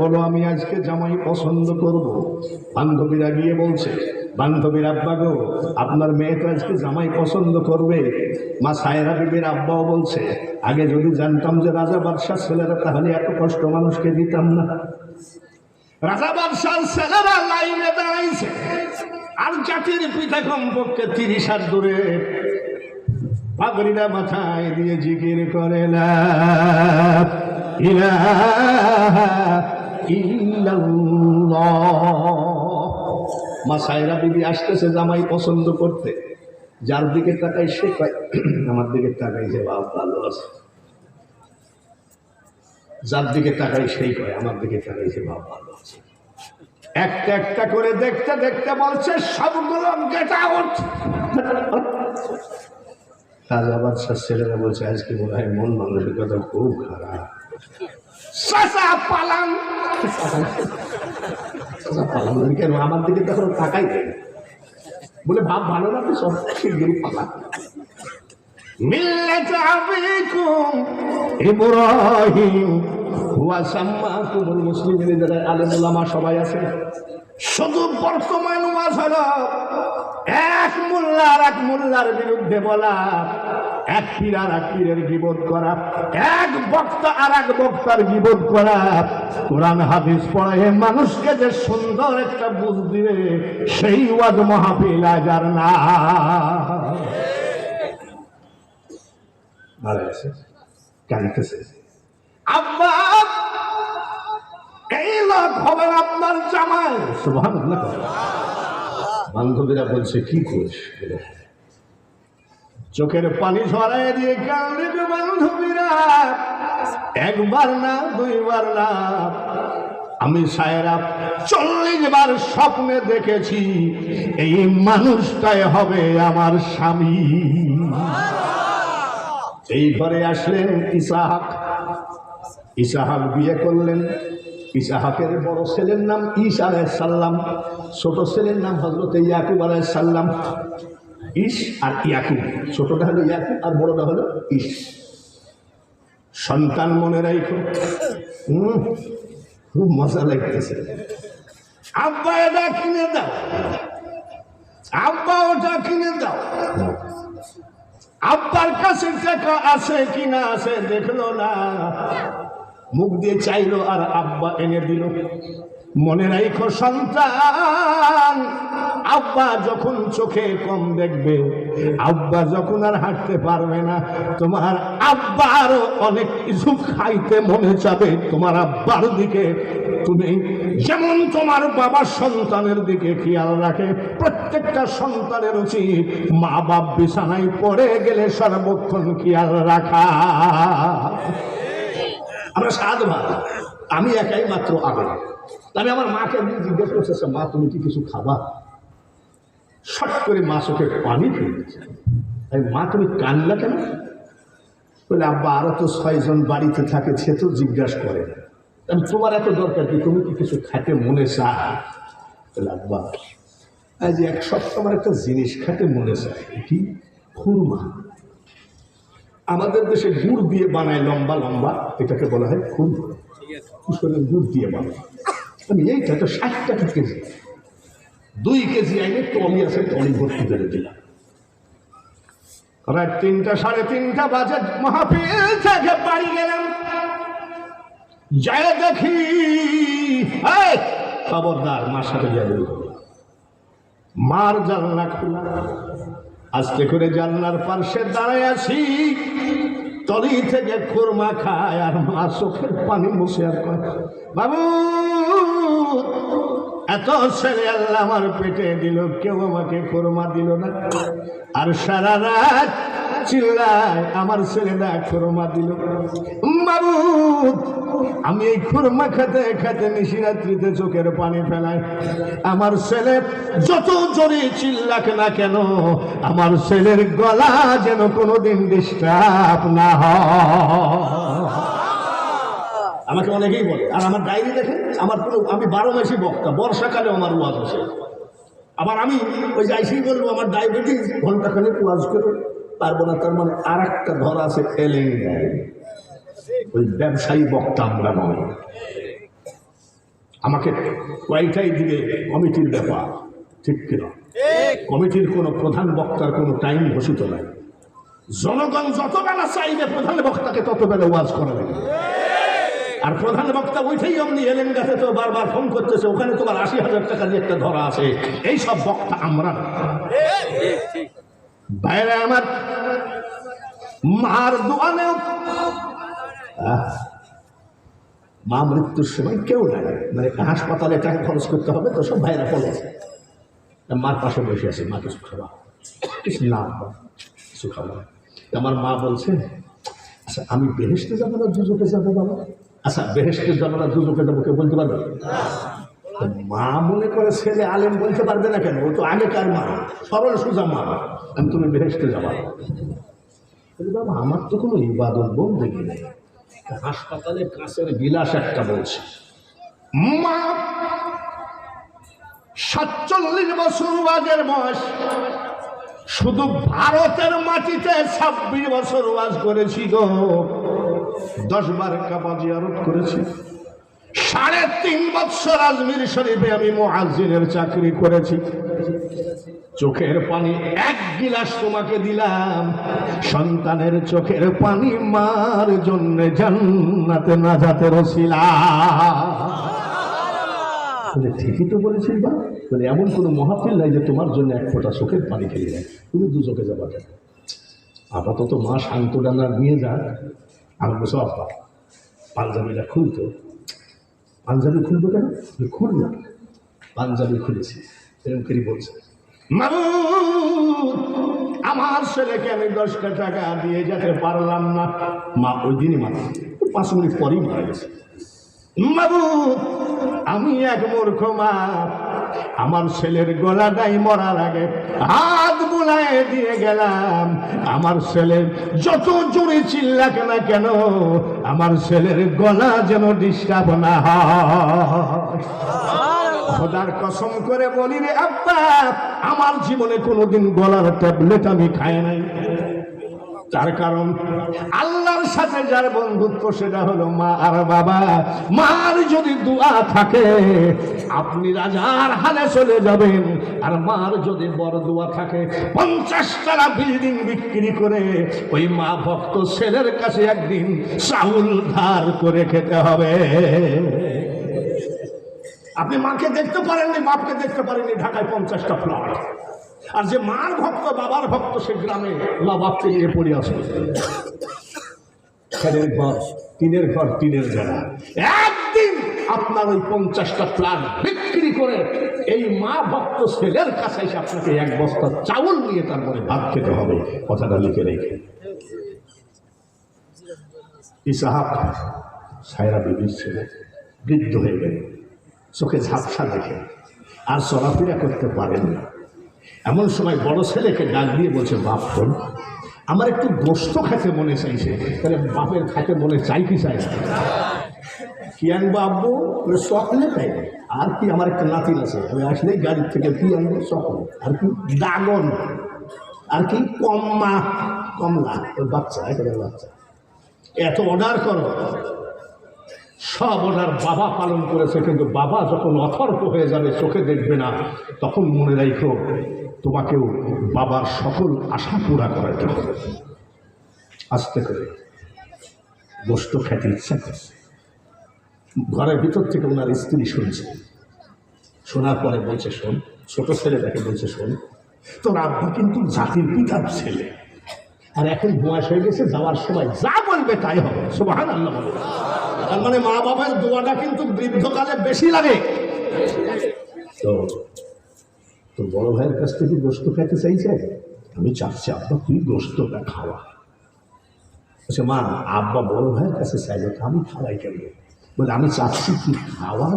বলো, আমি আজকে জামাই পছন্দ করব? বান্ধবীরা গিয়ে বলছে, বান্ধবীর আব্বা গো, আপনার মেয়ে তো আজকে জামাই পছন্দ করবে। মা সায়রা বিবির আব্বাও বলছে, আগে যদি জানতাম যে রাজা বাদশাহ ছেলেরা, তাহলে এত কষ্ট মানুষকে দিতাম না। রাজা বাদশাহ ছেলেরা লাইনে দাঁড়াইছে, আর জাতির পিঠা কমপক্ষে তিরিশ হাত দূরে। পাগড়িটা মাথায় দিয়ে জিকির করে ইল্লাল্লাহ। মা সায়রা বিবি আসতেছে জামাই পছন্দ করতে। যার দিকে তাকাই সে আমার দিকে তাকাই যে বাপ, ভালো আছে। যার দিকে তাকাই সেই কয়, আমার দিকে তাকাই যে বাপ, ভালো আছে। একটা একটা করে দেখতে দেখতে বলছে সবগুলো বাদশাহ ছেলেরা বলছে, আজকে মনে হয় মন মানসিকতা খুব খারাপ। চাচা পালান। চাচা পালান বলি, কেন? আমার দিকে তখন তাকাই বলে ভাব ভালো না তো সব শিগগিরই পালান মিল্লাত আবিকুম ইব্রাহিম হুয়া সাম্মাকুমুল মুসলিমিন যারা আলেম ওলামা সবাই আছে। শুধু বর্তমান ওয়াজ হলো এক মোল্লা আর এক মোল্লার বিরুদ্ধে বলা। এক পীর আর এক পীরের বিবোধ করা, এক বক্তা আর এক বক্তার বিবোধ করা। কোরআন, হাদিস পড়ায় মানুষকে যে সুন্দর একটা বুঝ দিবে, সেই ওয়াজ মাহফিল আজ আর না। মারা গেছে কাঁদতেছে আব্বা, এই লোক হবে আপনার জামাই। সুভান বান্ধবীরা বলছে, কি করিস? চোখের পানি ঝরাই দিয়ে যে বান্ধবীরা। একবার না, দুইবার না। আমি সায়রা চল্লিশ বার স্বপ্নে দেখেছি, এই মানুষটাই হবে আমার স্বামী। এই ঘরে আসলেন ইসাহাক। ইসাহাক বিয়ে করলেন। ইসাহাকের বড় ছেলের নাম ইস সাল্লাম ছোট ছেলের নাম হজরত ইয়াকুব সাল্লাম ইস আর ইয়াকুব। ছোটটা হলো ইয়াকুব আর বড়টা হলো ইস সন্তান মনে রাখো খুব মজা লাগতেছে। আব্বা এটা কিনে দাও। আব্বা ওটা কিনে দাও। আব্বার কাছে টাকা আছে কিনা আছে দেখল না। মুখ দিয়ে চাইলো আর আব্বা এনে দিল। মনে রাখো সন্তান, আব্বা যখন চোখে কম দেখবে, আব্বা যখন আর হাঁটতে পারবে না, তোমার আব্বারও অনেক কিছু খাইতে মনে যাবে তোমার আব্বার দিকে। তুমি যেমন তোমার বাবা সন্তানের দিকে খেয়াল রাখে, প্রত্যেকটা সন্তানের উচিত মা বাপ বিছানায় পড়ে গেলে সর্বক্ষণ খেয়াল রাখা। আমরা সাত ভাই আমি একাই মাত্র আগে আমি আমার মাকে আমি জিজ্ঞেস করতেছে মা, তুমি কি কিছু খাবা? শট করে মা চোখে পানি ফেলে দিচ্ছে আমি মা, তুমি কানলা কেন? বলে, আব্বা, আরও তো ছয়জন বাড়িতে থাকে, সে তো জিজ্ঞাসা করে আমি তোমার এত দরকার কি? তুমি কি কিছু খাতে মনে চায়? বলে, আব্বা আজ এক সপ্তাহ আমার একটা জিনিস খাতে মনে চায়, কি? খুরমা। আমাদের দেশে গুড় দিয়ে বানায় লম্বা লম্বা, এটাকে বলা হয় খুরমা কুসরের গুড় দিয়ে বানায়। আমি এইটা তো ষাট টাকা কেজি? দুই কেজি আইনে টলি আছে টলি ভর্তি করে দিলাম। রাত তিনটা, সাড়ে তিনটা বাজে, মহাপীর থেকে বাড়ি গেলাম। যায় দেখি খবরদার, মার সাথে যাবে মার জানলা খোলা। আস্তে করে জানলার পার্শ্বে দাঁড়ায় আছি। তলি থেকে খুরমা খায় আর মা চোখের পানি মুছে আর কয়, বাবু, এত ছেলে আল্লাহ আমার পেটে দিল, কেউ আমাকে খুরমা দিল না। আর সারা রাত চিল্লায় আমার ছেলেরা খুরমা দিল, বাবু, আমি এই খুরমা খেতে খেতে নিশিরাত্রিতে চোখের পানি ফেলাই। আমার ছেলে যত জোরে চিল্লাক না কেন, আমার ছেলের গলা যেন কোনোদিন ডিস্টার্ব না হয়। আমাকে অনেকেই বলে, আর আমার ডায়েরি দেখেন, আমার কোনো, আমি বারো মাসই বক্তা, বর্ষাকালে আমার ওয়াজ আছে আবার আমি ওই যাইসেই বলব, আমার ডায়াবেটিস ঘন্টাখানে ওয়াজ করে। পারব না, তার মানে আর একটা ধর আছে ওই ব্যবসায়ী বক্তা আমরা নয়। আমাকে কয়টাই দিকে কমিটির ব্যাপার, ঠিক কিনা? কমিটির কোনো প্রধান বক্তার কোনো টাইম ঘোষিত নাই। জনগণ যত বেলা চাইবে, প্রধান বক্তাকে তত বেলা ওয়াজ করা লাগবে। আর প্রধান বক্তা ওইটাই অমনি এলেন গাছে তো বারবার ফোন করতেছে, ওখানে তোমার আশি হাজার টাকা দিয়ে একটা ধরা আছে। এই সব বক্তা আমরা না। বাইরে আমার মার দোয়ানেও আহ, মা মৃত্যুর সময় কেউ নাই। মানে হাসপাতালে টাকা খরচ করতে হবে তো সব ভাইরা পড়েছে মার পাশে বসে আছে মা কিছু কিছু না খাওয়া আমার মা বলছে আচ্ছা আমি বেহেস্তে যাব না দুজকে যাব বাবা আচ্ছা বেহেস্তে যাব না দুজকে যাব কেউ বলতে পারবে? মা মনে করে ছেলে আলেম বলতে পারবে না কেন? ও তো আগেকার মা। সরল সোজা মা। আমি তুমি বেহেস্তে যাবা। বাবা, আমার তো কোনো ইবাদত বন্দেগি নেই। হাসপাতালে কাছের বিলাস একটা বলছে, মা, সাতচল্লিশ বছর ওয়াজের বয়স। শুধু ভারতের মাটিতে ছাব্বিশ বছর ওয়াজ করেছি গো। দশ বার কাবা জিয়ারত করেছি। সাড়ে তিন বছর আজমির শরীফে আমি মহাজিনের চাকরি করেছি। চোখের পানি এক গিলাস তোমাকে দিলাম। সন্তানের চোখের পানি মার জন্য জান্নাতে না যাতে রসিলা বলে, ঠিকই তো বলেছিস বা বলে, এমন কোনো মহাফিল নাই যে তোমার জন্য এক ফোঁটা চোখের পানি খেয়ে নেয় তুমি দু চোখে যাবা কেন? আপাতত মা শান্ত ডানা নিয়ে যাক। আমি বসে আব্বা, পাঞ্জাবিটা খুলতো। পাঞ্জাবি খুলবো কেন? খুল না। পাঞ্জাবি খুলেছি। এরকম করে বলছে আমার ছেলেকে আমি দশটা টাকা দিয়ে যেতে পারলাম না। মা ওই দিনই মারা পাঁচ মিনিট পরেই মারা গেছে। আমি এক মূর্খ মা। আমার ছেলের গলাটাই মরার আগে হাত বুলায় দিয়ে গেলাম। আমার ছেলের যত জোরে চিল্লাক না কেন, আমার ছেলের গলা যেন ডিস্টার্ব না হয়। খোদার কসম করে বলি রে আব্বা, আমার জীবনে কোনোদিন গলার ট্যাবলেট আমি খাই নাই। তার কারণ আল্লাহর সাথে যার বন্ধুত্ব সেটা হলো মা আর বাবা। মার যদি দোয়া থাকে, আপনি রাজার হালে চলে যাবেন। আর মার যদি বড় দোয়া থাকে, পঞ্চাশ টাকা বিল্ডিং বিক্রি করে ওই মা ভক্ত ছেলের কাছে একদিন চাউল ধার করে খেতে হবে। আপনি মাকে দেখতে পারেননি, বাপকে দেখতে পারেননি, ঢাকায় পঞ্চাশটা ফ্ল্যাট আর যে মার ভক্ত, বাবার ভক্ত সে গ্রামে মা বাপকে নিয়ে পড়ে আসবে। খেলের ঘর, টিনের ঘর, টিনের জায়গা একদিন আপনার ওই পঞ্চাশটা ফ্ল্যাট বিক্রি করে এই মা ভক্ত ছেলের কাছে এসে আপনাকে এক বস্তা চাউল নিয়ে তারপরে ভাত খেতে হবে, কথাটা লিখে রেখে। ইসাহাব সায়রা বিবির ছেলে, বৃদ্ধ হয়ে গেল। চোখে ঝাপসা দেখে, আর চলাফেরা করতে পারেন না। এমন সময় বড় ছেলেকে ডাক দিয়ে বলছে, বাপ আমার একটু গোস্ত খেতে মনে চাইছে। তাহলে বাপের খাতে মনে চাই কি চাই কি আনব আব্বু বলে, চকলেট আর কি আমার একটা নাতিন আছে। আমি আসলেই গাড়ির থেকে কি আনব? চকলেট আর কি? দাগন। আর কি? কম্মা কমলা। ওর বাচ্চা একেবারে বাচ্চা। এত অর্ডার করো। সব ওনার বাবা পালন করেছে কিন্তু বাবা যখন অথর্প হয়ে যাবে চোখে দেখবে না। তখন মনে রাখো তোমাকেও বাবার সকল আশা পুরা করাতে হবে আস্তে করে গোস্ত খেতে ইচ্ছা করছে। ঘরের ভিতর থেকে ওনার স্ত্রী শুনছে। শোনার পরে বলছে, শোন, ছোট ছেলে দেখে বলছে, শোন, তোর আব্বা কিন্তু জাতির পিতার ছেলে। আর এখন বয়স হয়ে গেছে, যাওয়ার সময় যা বলবে তাই হবে। সুবাহান আল্লাহ তার মানে মা বাবার দোয়াটা কিন্তু বৃদ্ধকালে বেশি লাগে। তো তোর বড় ভাইয়ের কাছ থেকে গোস্ত খেতে চাইছে? আমি চাচ্ছি, আব্বা, তুই গোস্তটা খাওয়া আচ্ছা মা, আব্বা বড় ভাইয়ের কাছে চাইলে তো আমি খাওয়াই কেন? বলে, আমি চাচ্ছি কি খাওয়া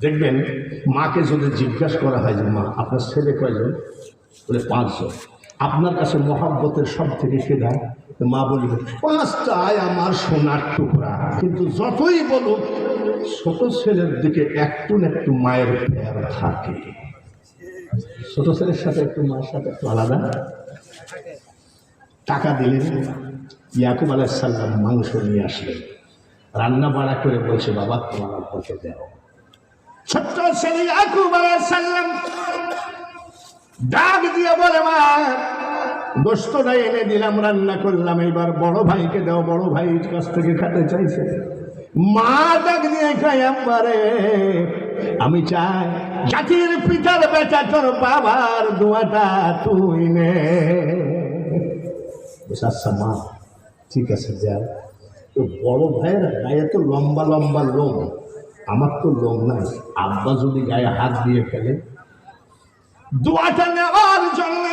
দেখবেন, মাকে যদি জিজ্ঞাসা করা হয় যে, মা, আপনার ছেলে কয়জন? বলে, পাঁচজন। আপনার কাছে মহাব্বতের সব থেকে সেরা মা বলবে পাঁচটায় আমার সোনার টুকরা। কিন্তু যতই বলুক, ছোট ছেলের দিকে একটু না একটু মায়ের ফের থাকে। ছোট ছেলের সাথে একটু মার সাথে একটু আলাদা। টাকা দিলেন, ইয়াকুব আলাইসাল্লাম মাংস নিয়ে আসলেন। রান্না বাড়া করে বলছে, বাবা, তোমার আব্বাকে দেও। ছোট্ট ছেলে ইয়াকুব সাল্লাম ডাক দিয়ে বলে, মা গোস্তটা এনে দিলাম, রান্না করলাম। এইবার বড় ভাইকে দাও, বড় ভাই কাছ থেকে খেতে চাইছে। মা ডাক দিয়ে খাই একবারে আমি চাই জাতির পিতার বেটা তোর বাবার দোয়াটা তুই নে। আচ্ছা মা ঠিক আছে যা। তো বড় ভাইয়ের গায়ে তো লম্বা লম্বা লোম। আমার তো লোম নাই। আব্বা যদি গায়ে হাত দিয়ে ফেলে দোয়াটা নেওয়ার জন্য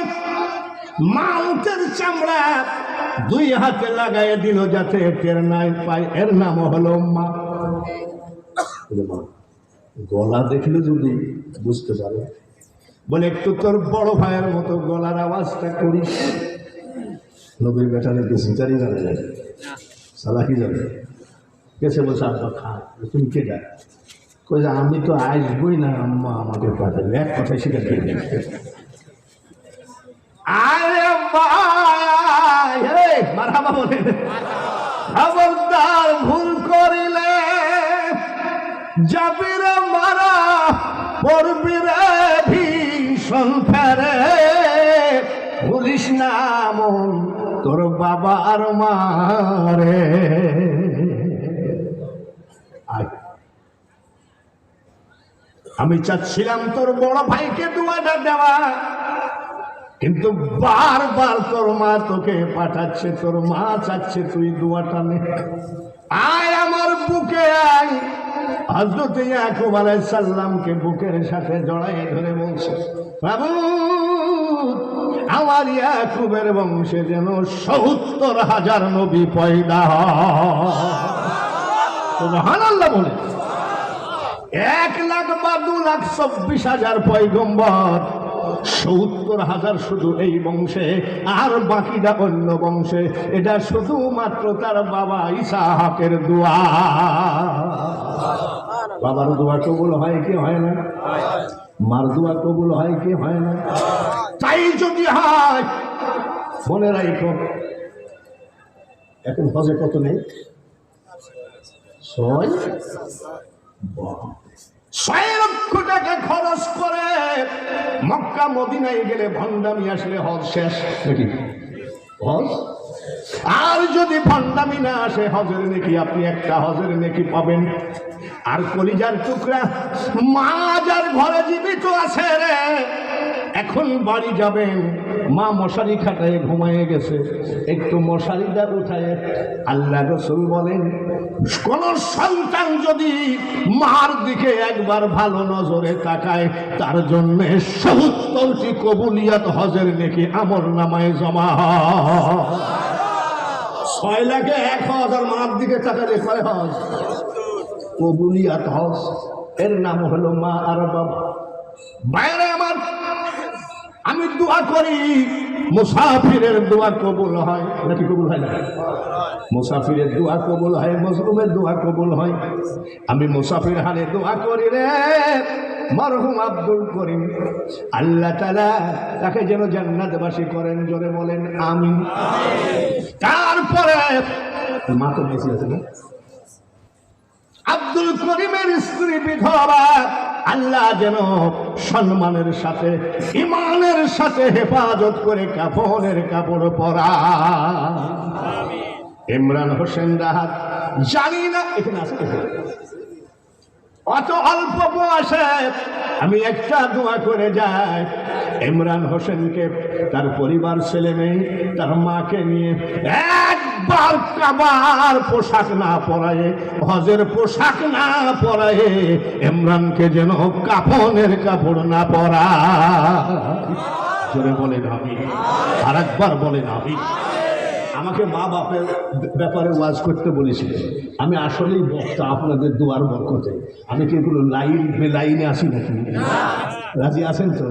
মাউন্টের চামড়া দুই হাতে লাগাই দিল যাতে টের নাই পায়। এর নাম হলো মা। মা, গলা দেখলে যদি বুঝতে পারো। বলে, একটু তোর বড় ভাইয়ের মতো গলার আওয়াজটা করিস। নবীর বেটারে বেশি জানি না। জানে সালাকি জানে। কেসে বলছে, আব্বা, খা তুমি কে যা যে আমি তো আসবই না, আম্মা আমাকে পাঠাবে এক কথায় সেটা কে আরে ভাই হে বলে। খবরদার ভুল করিলে যাবি রে মারা পড়বি রে ভীষণ ফেরে। ভুলিস না মন তোর বাবার মারে। আমি চাচ্ছিলাম তোর বড় ভাইকে দুয়াটা দেওয়া, কিন্তু বারবার তোর মা তোকে পাঠাচ্ছে, তোর মা চাচ্ছে তুই দুয়াটা নে। আয় আমার বুকে আয়। হজরত ইয়াকুব আলাইহিস সাল্লামকে বুকের সাথে জড়াই ধরে বলছে, বাবু, আমার ইয়াকুবের বংশে যেন সত্তর হাজার নবী পয়দা হানাল্লা বলে, এক লাখ বা দু লাখ চব্বিশ হাজার পয়গম্বর সত্তর হাজার শুধু এই বংশে, আর বাকিটা অন্য বংশে। এটা শুধুমাত্র তার বাবা ইসাহাকের দোয়া। বাবার দোয়া কবুল হয় কি হয় না? মার দোয়া কবুল হয় কি হয় না? তাই যদি হয়, মনে রাখো এখন হজে কত নেই? ছয়? ছয় লক্ষ খরচ করে মক্কা, মদিনায় গেলে ভণ্ডামি আসলে হজ শেষ, নাকি? হজ? আর যদি ভণ্ডামি না আসে, হজের নাকি আপনি একটা, হজের নেকি পাবেন। আর কলিজার টুকরা, মা যার ঘরে জীবিত আছে রে এখন বাড়ি যাবেন। মা মশারি খাটায় ঘুমায়ে গেছে। একটু মশারিটা উঠায়। আল্লাহ রসুল বলেন, কোন সন্তান যদি মার দিকে একবার ভালো নজরে তাকায়, তার জন্য সত্তরটি কবুলিয়াত হজের নাকি আমর নামায় জমা। ছয় লাখে এক হজ আর মার দিকে তাকালে কয় হজ। কবুলিয়াত হজ। এর নাম হলো মা আর বাবা বাইরে আমি দোয়া করি, মুসাফিরের দোয়া কবুল হয়। নাকি কবুল হয় না? মুসাফিরের দোয়া কবুল হয়, মজলুমের দোয়া কবুল হয়। আমি মুসাফির হালে দোয়া করি রে, মরহুম আব্দুল করিম। আল্লাহ তালা তাকে যেন জান্নাতবাসী করেন, জোরে বলেন আমি তারপরে, মা তো বেশি আছে না? আব্দুল করিমের স্ত্রী বিধবা। আল্লাহ যেন সম্মানের সাথে ইমানের সাথে হেফাজত করে কাপড়ের কাপড় পরা ইমরান হোসেন রাহাত, জানি না, এখানে এখানে। অত অল্প বয়সে আমি একটা দোয়া করে যাই ইমরান হোসেনকে, তার পরিবার ছেলে মেয়ে, তার মাকে নিয়ে একবার কাবার পোশাক না পরায়ে, হজের পোশাক না পরায়ে, ইমরানকে যেন কাফনের কাপড় না পরা। জোরে বলেন আমি আর একবার বলেন আমি আমাকে মা বাপের ব্যাপারে ওয়াজ করতে বলেছিলেন আমি আসলেই বক্তা আপনাদের দুয়ার বরকতে। আমি কি এগুলো লাইন, বেলাইনে আসি নাকি? রাজি আছেন তো?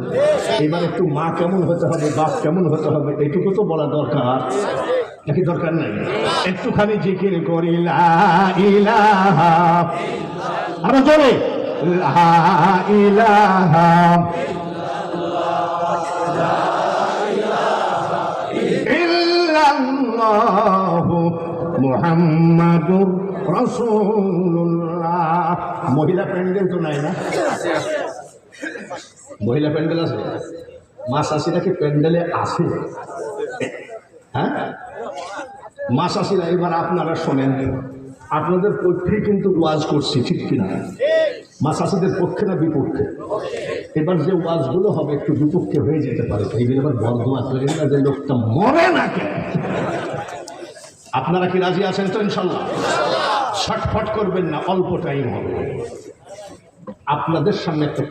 এবার একটু মা কেমন হতে হবে, বাপ কেমন হতে হবে, এটুকু তো বলা দরকার। নাকি দরকার নাই? একটুখানি জিকির করি আরও জোরে। লা ইলাহা। ইল্লাল্লাহু মুহাম্মাদুর রসুল্লাহ মহিলা প্যান্ডেল তো নাই না? মহিলা প্যান্ডেল আছে? মা শাশিরা কি প্যান্ডেলে আছে? হ্যাঁ? মা শাশিরা এবার আপনারা শোনেন। আপনাদের পক্ষেই কিন্তু ওয়াজ করছি, ঠিক কিনা? মা শাশিদের পক্ষে না বিপক্ষে? এবার যে ওয়াজগুলো হবে, একটু বিপক্ষে হয়ে যেতে পারে। এইগুলো আবার বর্ধমান করেন না যে লোকটা মরে না কেন? আপনারা কি রাজি আছেন তো, ইনশাল্লাহ? ছটফট করবেন না, অল্প টাইম হবে। আপনাদের সামনে একটা